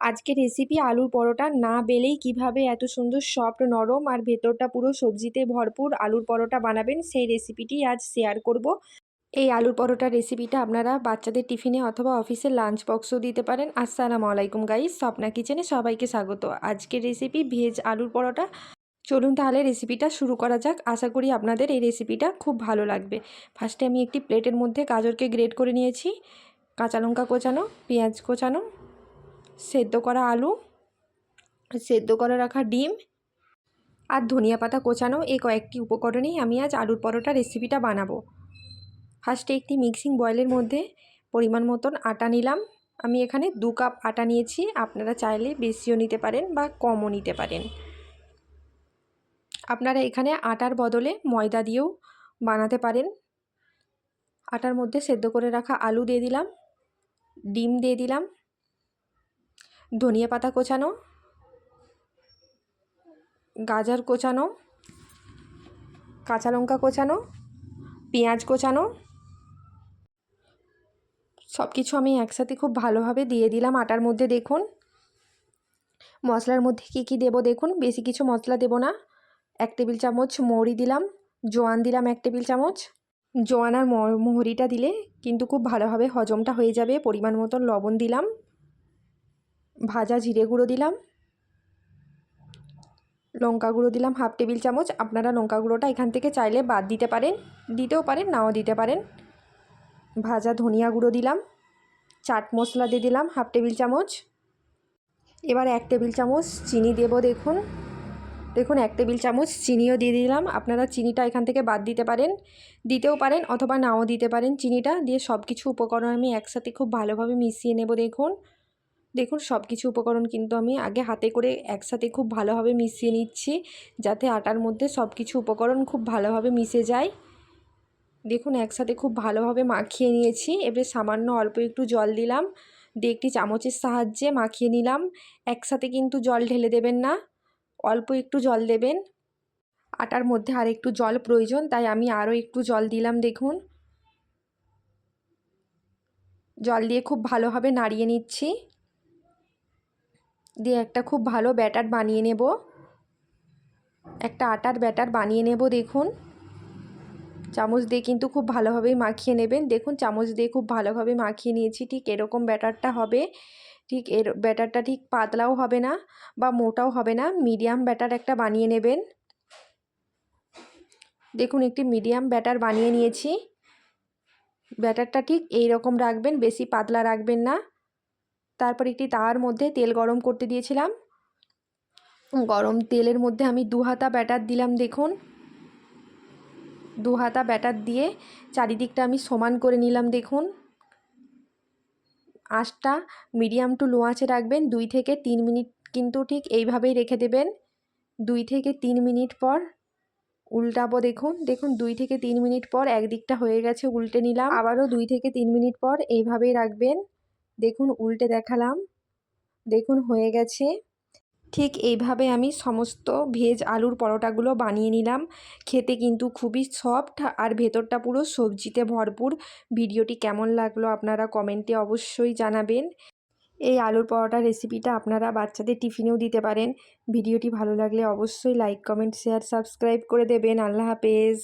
আজকের রেসিপি আলুর পরোটা না বেলেই কীভাবে এত সুন্দর সফট নরম আর ভেতরটা পুরো সবজিতে ভরপুর আলুর পরোটা বানাবেন, সেই রেসিপিটি আজ শেয়ার করব। এই আলুর পরোটার রেসিপিটা আপনারা বাচ্চাদের টিফিনে অথবা অফিসে লাঞ্চ বক্সও দিতে পারেন। আসসালামু আলাইকুম গাইস স্বপ্না কিচেনে সবাইকে স্বাগত। আজকের রেসিপি ভেজ আলুর পরোটা। চলুন তাহলে রেসিপিটা শুরু করা যাক। আশা করি আপনাদের এই রেসিপিটা খুব ভালো লাগবে। ফার্স্টে আমি একটি প্লেটের মধ্যে গাজরকে গ্রেড করে নিয়েছি। কাঁচা লঙ্কা কোচানো, পেঁয়াজ কোচানো সেদ্ধ করা আলু, সেদ্ধ করে রাখা ডিম আর ধনিয়া পাতা কোচানো এই কয়েকটি উপকরণেই আমি আজ আলুর পরোটা রেসিপিটা বানাবো। ফার্স্টে একটি মিক্সিং বয়েলের মধ্যে পরিমাণ মতন আটা নিলাম। আমি এখানে দু কাপ আটা নিয়েছি। আপনারা চাইলে বেশিও নিতে পারেন বা কমও নিতে পারেন। আপনারা এখানে আটার বদলে ময়দা দিয়েও বানাতে পারেন। আটার মধ্যে সেদ্ধ করে রাখা আলু দিয়ে দিলাম, ডিম দিয়ে দিলাম ধনিয়া পাতা কোচানো, গাজর কোচানো, কাঁচা লঙ্কা কোচানো, পেঁয়াজ কোচানো সব কিছু আমি একসাথে খুব ভালোভাবে দিয়ে দিলাম আটার মধ্যে দেখুন। মশলার মধ্যে কি কি দেব দেখুন, বেশি কিছু মশলা দেব না। এক টেবিল চামচ মৌরি দিলাম, জোয়ান দিলাম এক টেবিল চামচ। জোয়ান আর মহরিটা দিলে কিন্তু খুব ভালোভাবে হজমটা হয়ে যাবে, পরিমাণ মতন লবণ দিলাম। ভাজা জিরে গুঁড়ো দিলাম। লঙ্কা গুঁড়ো দিলাম, হাফ টেবিল চামচ। আপনারা লঙ্কা গুঁড়োটা এখান থেকে চাইলে বাদ দিতে পারেন, দিতেও পারেন, নাও দিতে পারেন। ভাজা ধনিয়া গুঁড়ো দিলাম, চাট মশলা দিয়ে দিলাম, হাফ টেবিল চামচ। এবার এক টেবিল চামচ চিনি দেব, দেখুন। দেখুন, এক টেবিল চামচ চিনিও দিয়ে দিলাম। আপনারা চিনিটা এখান থেকে বাদ দিতে পারেন, দিতেও পারেন অথবা নাও দিতে পারেন। চিনিটা দিয়ে সব কিছু উপকরণ আমি একসাথে খুব ভালোভাবে মিশিয়ে নেব, দেখুন। দেখুন সব কিছু উপকরণ কিন্তু আমি আগে হাতে করে একসাথে খুব ভালোভাবে মিশিয়ে নিচ্ছি, যাতে আটার মধ্যে সব কিছু উপকরণ খুব ভালোভাবে মিশে যায়। দেখুন, একসাথে খুব ভালোভাবে মাখিয়ে নিয়েছি। এবারে সামান্য অল্প একটু জল দিলাম, দিয়ে একটি চামচের সাহায্যে মাখিয়ে নিলাম। একসাথে কিন্তু জল ঢেলে দেবেন না, অল্প একটু জল দেবেন। আটার মধ্যে আর একটু জল প্রয়োজন, তাই আমি আরও একটু জল দিলাম, দেখুন। জল দিয়ে খুব ভালোভাবে নাড়িয়ে নিচ্ছি। দিয়ে একটা খুব ভালো ব্যাটার বানিয়ে নেব। একটা আটার ব্যাটার বানিয়ে নেব দেখুন। চামচ দিয়ে কিন্তু খুব ভালোভাবেই মাখিয়ে নেবেন। দেখুন, চামচ দিয়ে খুব ভালোভাবে মাখিয়ে নিয়েছি। ঠিক এরকম ব্যাটারটা হবে। ঠিক এর, ব্যাটারটা ঠিক পাতলাও হবে না বা মোটাও হবে না। মিডিয়াম ব্যাটার একটা বানিয়ে নেবেন। দেখুন, একটি মিডিয়াম ব্যাটার বানিয়ে নিয়েছি। ব্যাটারটা ঠিক এই রকম রাখবেন, বেশি পাতলা রাখবেন না। তারপর একটি তাওয়ার মধ্যে তেল গরম করতে দিয়েছিলাম। গরম তেলের মধ্যে আমি দু হাতা ব্যাটার দিলাম, দেখুন। দু হাতা ব্যাটার দিয়ে চারিদিকটা আমি সমান করে নিলাম, দেখুন। আঁচটা মিডিয়াম টু লো আঁচে রাখবেন, দুই থেকে তিন মিনিট কিন্তু ঠিক এইভাবেই রেখে দেবেন। দুই থেকে তিন মিনিট পর উল্টাবো, দেখুন দেখুন, দুই থেকে তিন মিনিট পর একদিকটা হয়ে গেছে, উল্টে নিলাম। আবারও দুই থেকে তিন মিনিট পর এইভাবেই রাখবেন। দেখুন, উল্টে দেখালাম। দেখুন, হয়ে গেছে। ঠিক এইভাবে আমি সমস্ত ভেজ আলুর পরোটাগুলো বানিয়ে নিলাম। খেতে কিন্তু খুবই সফট আর ভেতরটা পুরো সবজিতে ভরপুর। ভিডিওটি কেমন লাগল আপনারা কমেন্টে অবশ্যই জানাবেন। এই আলুর পরোটা রেসিপিটা আপনারা বাচ্চাদের টিফিনেও দিতে পারেন। ভিডিওটি ভালো লাগলে অবশ্যই লাইক, কমেন্ট, শেয়ার, সাবস্ক্রাইব করে দেবেন। আল্লাহ হাফেজ।